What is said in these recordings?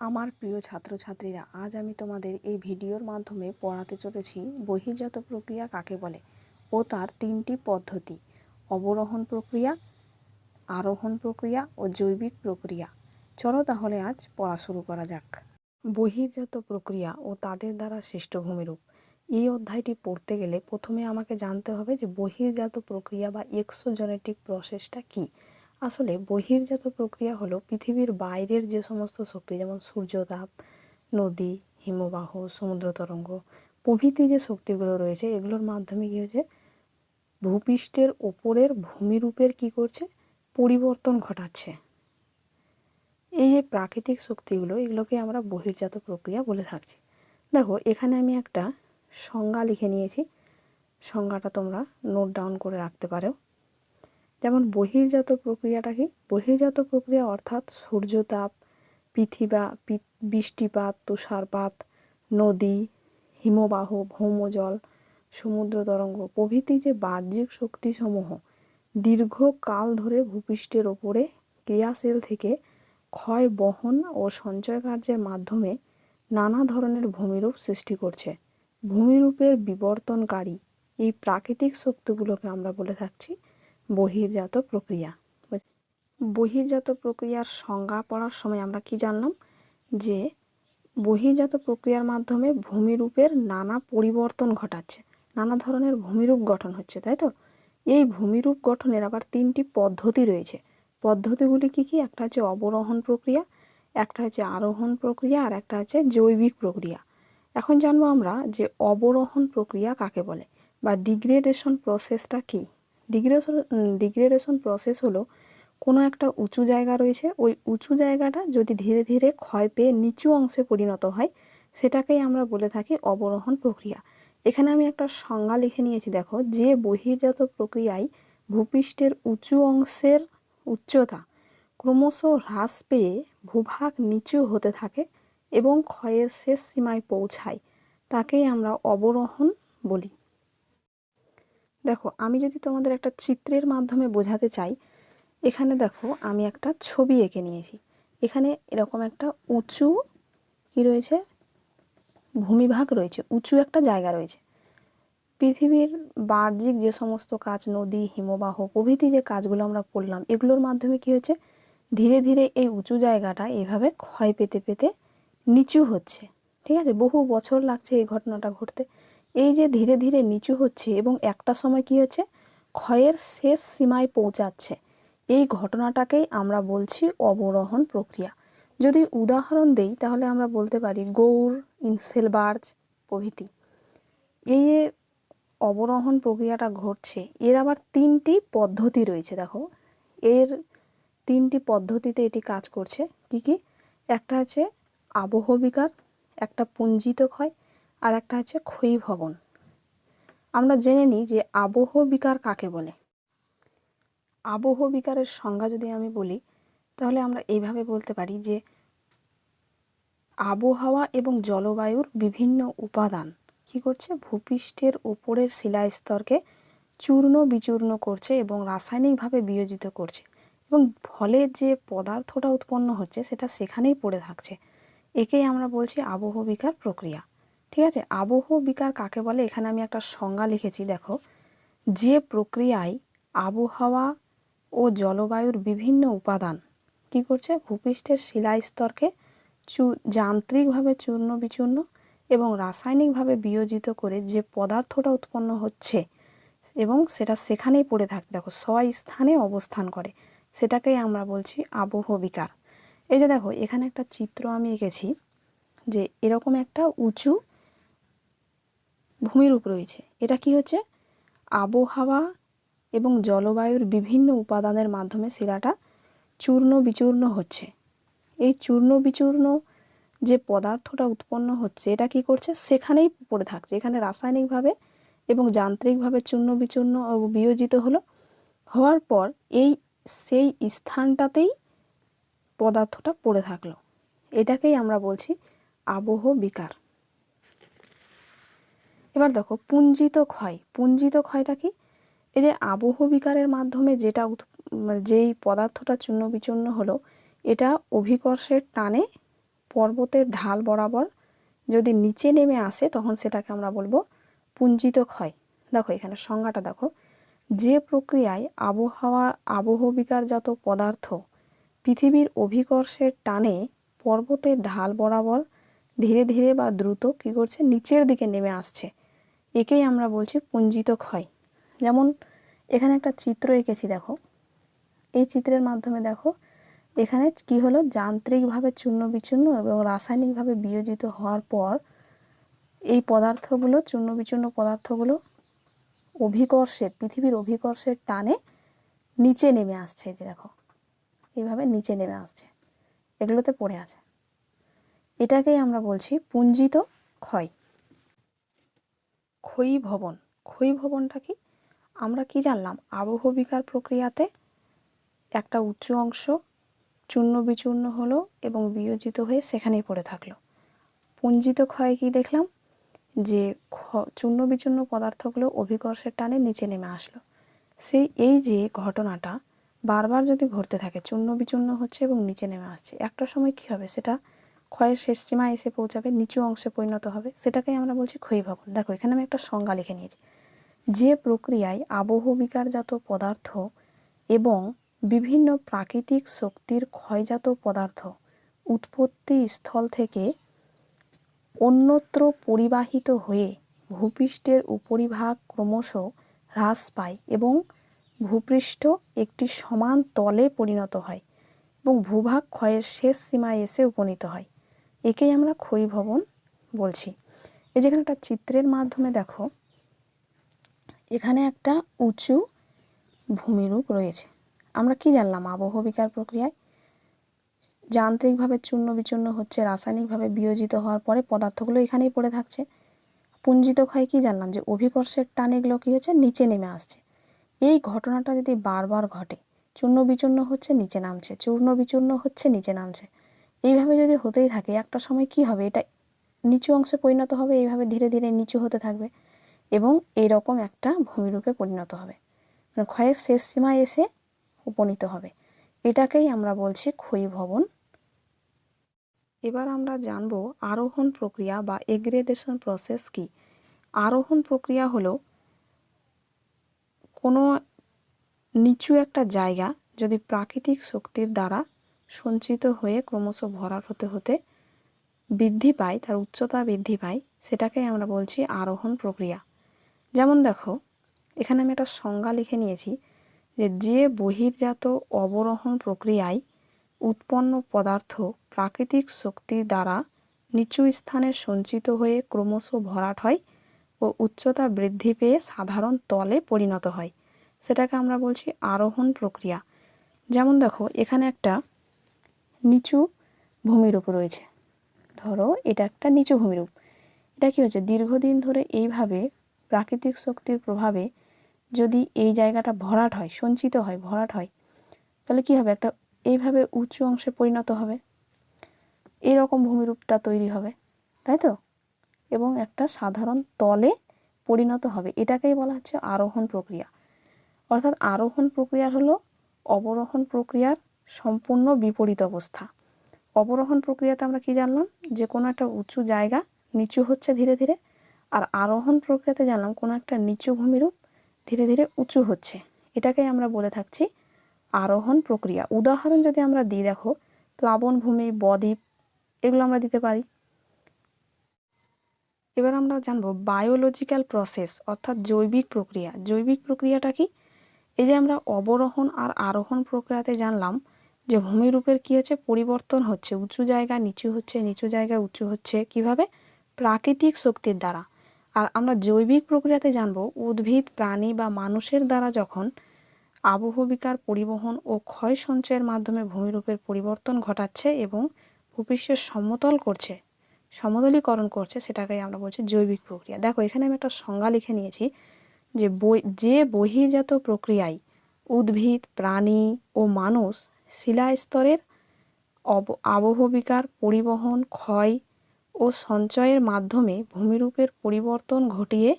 আমার প্রিয় ছাত্রছাত্রীরা, আজ আমি তোমাদের এই ভিডিওর মাধ্যমে পড়াতে চলেছি বহির্জাত প্রক্রিয়া কাকে বলে ও তার তিনটি পদ্ধতি। অবরোহণ প্রক্রিয়া, আরোহণ প্রক্রিয়া ও জৈবিক প্রক্রিয়া। চলো তাহলে আজ পড়া শুরু করা যাক। বহির্জাত প্রক্রিয়া ও তাদের দ্বারা সৃষ্ট ভূমিরূপ। এই অধ্যায়টি পড়তে গেলে প্রথমে আমাকে জানতে হবে যে বহির্জাত প্রক্রিয়া বা এক্সোজেনেটিক প্রসেসটা কী। আসলে বহির্জাত প্রক্রিয়া হলো পৃথিবীর বাইরের যে সমস্ত শক্তি, যেমন সূর্যতাপ, নদী, হিমবাহ, সমুদ্র তরঙ্গ, প্রভৃতি যে শক্তিগুলো রয়েছে, এগুলোর মাধ্যমে কী হয়েছে? ভূপৃষ্ঠের ওপরের ভূমিরূপের কী করছে? পরিবর্তন ঘটাচ্ছে। এই যে প্রাকৃতিক শক্তিগুলো, এগুলোকে আমরা বহির্জাত প্রক্রিয়া বলে থাকছি। দেখো, এখানে আমি একটা সংজ্ঞা লিখে নিয়েছি। সংজ্ঞাটা তোমরা নোট ডাউন করে রাখতে পারো। যেমন বহির্জাত প্রক্রিয়াটা কি বহির্জাত প্রক্রিয়া অর্থাৎ সূর্যতাপ, পৃথিবা বৃষ্টিপাত, তুষারপাত, নদী, হিমবাহ, ভৌমজল, সমুদ্র তরঙ্গ প্রভৃতি যে বাহ্যিক শক্তিসমূহ দীর্ঘকাল ধরে ভূপৃষ্ঠের ওপরে ক্রিয়াশীল থেকে ক্ষয়, বহন ও সঞ্চয় কার্যের মাধ্যমে নানা ধরনের ভূমিরূপ সৃষ্টি করছে। ভূমিরূপের বিবর্তনকারী এই প্রাকৃতিক শক্তিগুলোকে আমরা বলে থাকছি। বহির্জাত প্রক্রিয়া। বহির্জাত প্রক্রিয়ার সংজ্ঞা পড়ার সময় আমরা কি জানলাম? যে বহির্জাত প্রক্রিয়ার মাধ্যমে ভূমিরূপের নানা পরিবর্তন ঘটাচ্ছে। নানা ধরনের ভূমিরূপ গঠন হচ্ছে, তাই তো? এই ভূমিরূপ গঠনের আবার তিনটি পদ্ধতি রয়েছে। পদ্ধতিগুলি কি কি? একটা হচ্ছে অবরোহণ প্রক্রিয়া, একটা হচ্ছে আরোহণ প্রক্রিয়া, আর একটা হচ্ছে জৈবিক প্রক্রিয়া। এখন জানব আমরা যে অবরোহণ প্রক্রিয়া কাকে বলে বা ডিগ্রেডেশন প্রসেসটা কী? ডিগ্রেশন ডিগ্রেডেশন প্রসেস হলো কোনো একটা উঁচু জায়গা রয়েছে, ওই উঁচু জায়গাটা যদি ধীরে ধীরে ক্ষয় পেয়ে নিচু অংশে পরিণত হয়, সেটাকেই আমরা বলে থাকি অবরোহণ প্রক্রিয়া। এখানে আমি একটা সংজ্ঞা লিখে নিয়েছি, দেখো, যে বহির্জাত প্রক্রিয়ায় ভূপৃষ্ঠের উঁচু অংশের উচ্চতা ক্রমশ হ্রাস পেয়ে ভূভাগ নিচু হতে থাকে এবং ক্ষয়ের শেষ সীমায় পৌঁছায়, তাকেই আমরা অবরোহণ বলি। দেখো, আমি যদি তোমাদের একটা চিত্রের মাধ্যমে বোঝাতে চাই, এখানে দেখো আমি একটা ছবি এঁকে নিয়েছি। এখানে এরকম একটা উঁচু কি রয়েছে? ভূমিভাগ রয়েছে, উঁচু একটা জায়গা রয়েছে। পৃথিবীর বাহ্যিক যে সমস্ত কাজ, নদী, হিমবাহ, প্রভৃতি যে কাজগুলো আমরা করলাম, এগুলোর মাধ্যমে কি হচ্ছে? ধীরে ধীরে এই উঁচু জায়গাটা এভাবে ক্ষয় পেতে পেতে নিচু হচ্ছে। ঠিক আছে? বহু বছর লাগছে এই ঘটনাটা ঘটতে। এই যে ধীরে ধীরে নিচু হচ্ছে এবং একটা সময় কি হচ্ছে? ক্ষয়ের শেষ সীমায় পৌঁছাচ্ছে। এই ঘটনাটাকেই আমরা বলছি অবরোহণ প্রক্রিয়া। যদি উদাহরণ দেই, তাহলে আমরা বলতে পারি গৌর ইনসেলবার্জ প্রভৃতি। এই অবরোহণ প্রক্রিয়াটা ঘটছে, এর আবার তিনটি পদ্ধতি রয়েছে, দেখো। এর তিনটি পদ্ধতিতে এটি কাজ করছে। কি কি? একটা হচ্ছে আবহবিকার একটা পুঞ্জিত ক্ষয় আর একটা হচ্ছে ক্ষয়ীভবন আমরা জেনে নিই যে আবহ বিকার কাকে বলে। আবহ বিকারের সংজ্ঞা যদি আমি বলি, তাহলে আমরা এইভাবে বলতে পারি যে আবহাওয়া এবং জলবায়ুর বিভিন্ন উপাদান কি করছে? ভূপৃষ্ঠের উপরের শিলাস্তরকে চূর্ণ বিচূর্ণ করছে এবং রাসায়নিকভাবে বিয়োজিত করছে এবং ফলে যে পদার্থটা উৎপন্ন হচ্ছে, সেটা সেখানেই পড়ে থাকছে। একেই আমরা বলছি আবহবিকার প্রক্রিয়া। ঠিক আছে? আবহ বিকার কাকে বলে? এখানে আমি একটা সংজ্ঞা লিখেছি, দেখো। যে প্রক্রিয়ায় আবহাওয়া ও জলবায়ুর বিভিন্ন উপাদান কি করছে? ভূপৃষ্ঠের শিলাস্তরকে চু, যান্ত্রিকভাবে চূর্ণ বিচূর্ণ এবং রাসায়নিকভাবে বিয়োজিত করে যে পদার্থটা উৎপন্ন হচ্ছে এবং সেটা সেখানেই পড়ে থাকে, দেখো স্থানে অবস্থান করে। সেটাকেই আমরা বলছি আবহ বিকার। এই যে দেখো, এখানে একটা চিত্র আমি এঁকেছি যে এরকম একটা উঁচু ভূমিরূপ রয়েছে। এটা কি হচ্ছে? আবহাওয়া এবং জলবায়ুর বিভিন্ন উপাদানের মাধ্যমে শিলাটা চূর্ণ বিচূর্ণ হচ্ছে। এই চূর্ণ বিচূর্ণ যে পদার্থটা উৎপন্ন হচ্ছে, এটা কি করছে? সেখানেই পড়ে থাকছে। এখানে রাসায়নিকভাবে এবং যান্ত্রিকভাবে চূর্ণ বিচূর্ণ বিয়োজিত হলো। হওয়ার পর এই সেই স্থানটাতেই পদার্থটা পড়ে থাকল। এটাকেই আমরা বলছি আবহ বিকার। এবার দেখো পুঞ্জিত ক্ষয়। পুঞ্জিত ক্ষয়টা কি? এই যে আবহ বিকারের মাধ্যমে যেটা যেই পদার্থটা চূর্ণ বিচূর্ণ হলো, এটা অভিকর্ষের টানে পর্বতের ঢাল বরাবর যদি নিচে নেমে আসে, তখন সেটাকে আমরা বলব পুঞ্জিত ক্ষয়। দেখো, এখানে সংজ্ঞাটা দেখো। যে প্রক্রিয়ায় আবহাওয়া, আবহ বিকারজাত পদার্থ পৃথিবীর অভিকর্ষের টানে পর্বতের ঢাল বরাবর ধীরে ধীরে বা দ্রুত কী করছে? নিচের দিকে নেমে আসছে। একেই আমরা বলছি পুঞ্জিত ক্ষয় যেমন এখানে একটা চিত্র এঁকেছি দেখো। এই চিত্রের মাধ্যমে দেখো, এখানে কি হলো? যান্ত্রিকভাবে চূর্ণ বিচূর্ণ এবং রাসায়নিকভাবে বিয়োজিত হওয়ার পর এই পদার্থগুলো চূর্ণ বিচূর্ণ পদার্থগুলো অভিকর্ষের পৃথিবীর অভিকর্ষের টানে নিচে নেমে আসছে যে দেখো। এইভাবে নিচে নেমে আসছে। এগুলোতে পড়ে আছে। এটাকেই আমরা বলছি পুঞ্জিত ক্ষয় ক্ষয়ী ভবন ক্ষয়ী ভবনটা কি? আমরা কি জানলাম? আবহবিকার প্রক্রিয়াতে একটা উঁচু অংশ চূর্ণ বিচূর্ণ হলো এবং বিয়োজিত হয়ে সেখানেই পড়ে থাকল। পুঞ্জিত ক্ষয় কি দেখলাম? যে চূর্ণ বিচূর্ণ পদার্থগুলো অভিকর্ষের টানে নিচে নেমে আসলো। সেই, এই যে ঘটনাটা বারবার যদি ঘটতে থাকে, চূর্ণ বিচূর্ণ হচ্ছে এবং নিচে নেমে আসছে, একটা সময় কি হবে? সেটা ক্ষয়ের শেষ সীমায় এসে পৌঁছাবে, নিচু অংশে পরিণত হবে। সেটাকেই আমরা বলছি ক্ষয়ীভবন দেখো, এখানে আমি একটা সংজ্ঞা লিখে নিয়েছি। যে প্রক্রিয়ায় আবহবিকারজাত পদার্থ এবং বিভিন্ন প্রাকৃতিক শক্তির ক্ষয়জাত পদার্থ উৎপত্তি স্থল থেকে অন্যত্র পরিবাহিত হয়ে ভূপৃষ্ঠের উপরিভাগ ক্রমশ হ্রাস পায় এবং ভূপৃষ্ঠ একটি সমান তলে পরিণত হয় এবং ভূভাগ ক্ষয়ের শেষ সীমায় এসে উপনীত হয়। একেই আমরা ক্ষয়ীভবন বলছি। এই যেখানে একটা চিত্রের মাধ্যমে দেখো, এখানে একটা উঁচু ভূমিরূপ রয়েছে। আমরা কি জানলাম? আবহবিকার প্রক্রিয়ায়? যান্ত্রিকভাবে চূর্ণ বিচূর্ণ হচ্ছে, রাসায়নিকভাবে বিয়োজিত হওয়ার পরে পদার্থগুলো এখানেই পড়ে থাকছে। পুঞ্জিত ক্ষয় কি জানলাম? যে অভিকর্ষের টান এগুলো কী হচ্ছে? নিচে নেমে আসছে। এই ঘটনাটা যদি বারবার ঘটে চূর্ণ বিচূর্ণ হচ্ছে, নিচে নামছে চূর্ণ বিচূর্ণ হচ্ছে, নিচে নামছে এইভাবে যদি হতেই থাকে, একটা সময় কি হবে? এটা নিচু অংশে পরিণত হবে, এইভাবে ধীরে ধীরে নিচু হতে থাকবে এবং এইরকম একটা ভূমিরূপে পরিণত হবে। মানে ক্ষয়ের শেষ সীমায় এসে উপনীত হবে। এটাকেই আমরা বলছি ক্ষয়ী ভবন। এবার আমরা জানব আরোহণ প্রক্রিয়া বা এগ্রেডেশন প্রসেস কি? আরোহণ প্রক্রিয়া হলো কোনো নিচু একটা জায়গা যদি প্রাকৃতিক শক্তির দ্বারা সঞ্চিত হয়ে ক্রমশ ভরাট হতে হতে বৃদ্ধি পায়, তার উচ্চতা বৃদ্ধি পায়, সেটাকেই আমরা বলছি আরোহণ প্রক্রিয়া। যেমন দেখো, এখানে আমি একটা সংজ্ঞা লিখে নিয়েছি যে যে বহির্জাত অবরোহণ প্রক্রিয়ায় উৎপন্ন পদার্থ প্রাকৃতিক শক্তির দ্বারা নিচু স্থানে সঞ্চিত হয়ে ক্রমশ ভরাট হয় ও উচ্চতা বৃদ্ধি পেয়ে সাধারণ তলে পরিণত হয়। সেটাকে আমরা বলছি আরোহণ প্রক্রিয়া। যেমন দেখো, এখানে একটা নিচু ভূমিরূপ রয়েছে। ধরো, এটা একটা নিচু ভূমিরূপ এটা কী হচ্ছে? দীর্ঘদিন ধরে এইভাবে প্রাকৃতিক শক্তির প্রভাবে যদি এই জায়গাটা ভরাট হয়, সঞ্চিত হয়, ভরাট হয়, তাহলে কি হবে? একটা এইভাবে উঁচু অংশে পরিণত হবে। এরকম ভূমিরূপটা তৈরি হবে, তাই তো? এবং একটা সাধারণ তলে পরিণত হবে। এটাকেই বলা হচ্ছে আরোহণ প্রক্রিয়া। অর্থাৎ আরোহণ প্রক্রিয়া হলো অবরোহণ প্রক্রিয়ার সম্পূর্ণ বিপরীত অবস্থা। অবরোহণ প্রক্রিয়াতে আমরা কি জানলাম? যে কোনো একটা উঁচু জায়গা নিচু হচ্ছে ধীরে ধীরে, আর আরোহণ প্রক্রিয়াতে জানলাম কোনো একটা নিচু ভূমিরূপ ধীরে ধীরে উঁচু হচ্ছে। এটাকেই আমরা বলে থাকছি আরোহণ প্রক্রিয়া। উদাহরণ যদি আমরা দিই, দেখো প্লাবনভূমি বদ্বীপ, এগুলো আমরা দিতে পারি। এবার আমরা জানব বায়োলজিক্যাল প্রসেস, অর্থাৎ জৈবিক প্রক্রিয়া। জৈবিক প্রক্রিয়াটা কি? এই যে আমরা অবরোহণ আর আরোহণ প্রক্রিয়াতে জানলাম যে ভূমিরূপের কী হচ্ছে? পরিবর্তন হচ্ছে। উঁচু জায়গা, নিচু হচ্ছে, নিচু জায়গা, উঁচু হচ্ছে। কীভাবে? প্রাকৃতিক শক্তির দ্বারা। আর আমরা জৈবিক প্রক্রিয়াতে জানব, উদ্ভিদ, প্রাণী বা মানুষের দ্বারা যখন আবহবিকার পরিবহন ও ক্ষয় সঞ্চয়ের মাধ্যমে ভূমিরূপের পরিবর্তন ঘটাচ্ছে এবং ভূপৃষ্ঠের সমতল করছে, সমতলীকরণ করছে সেটাকে আমরা বলছি জৈবিক প্রক্রিয়া। দেখো, এখানে আমি একটা সংজ্ঞা লিখে নিয়েছি যে বই, যে বহির্জাত প্রক্রিয়ায় উদ্ভিদ, প্রাণী ও মানুষ শিলাস্তরের আবহবিকার পরিবহন, ক্ষয় ও সঞ্চয়ের মাধ্যমে ভূমিরূপের পরিবর্তন ঘটিয়ে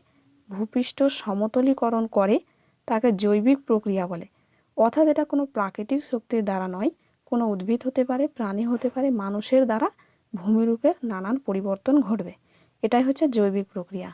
ভূপৃষ্ঠ সমতলীকরণ করে তাকে জৈবিক প্রক্রিয়া বলে। অর্থাৎ এটা কোনো প্রাকৃতিক শক্তির দ্বারা নয়, কোনো উদ্ভিদ হতে পারে, প্রাণী হতে পারে, মানুষের দ্বারা ভূমিরূপের নানান পরিবর্তন ঘটবে। এটাই হচ্ছে জৈবিক প্রক্রিয়া।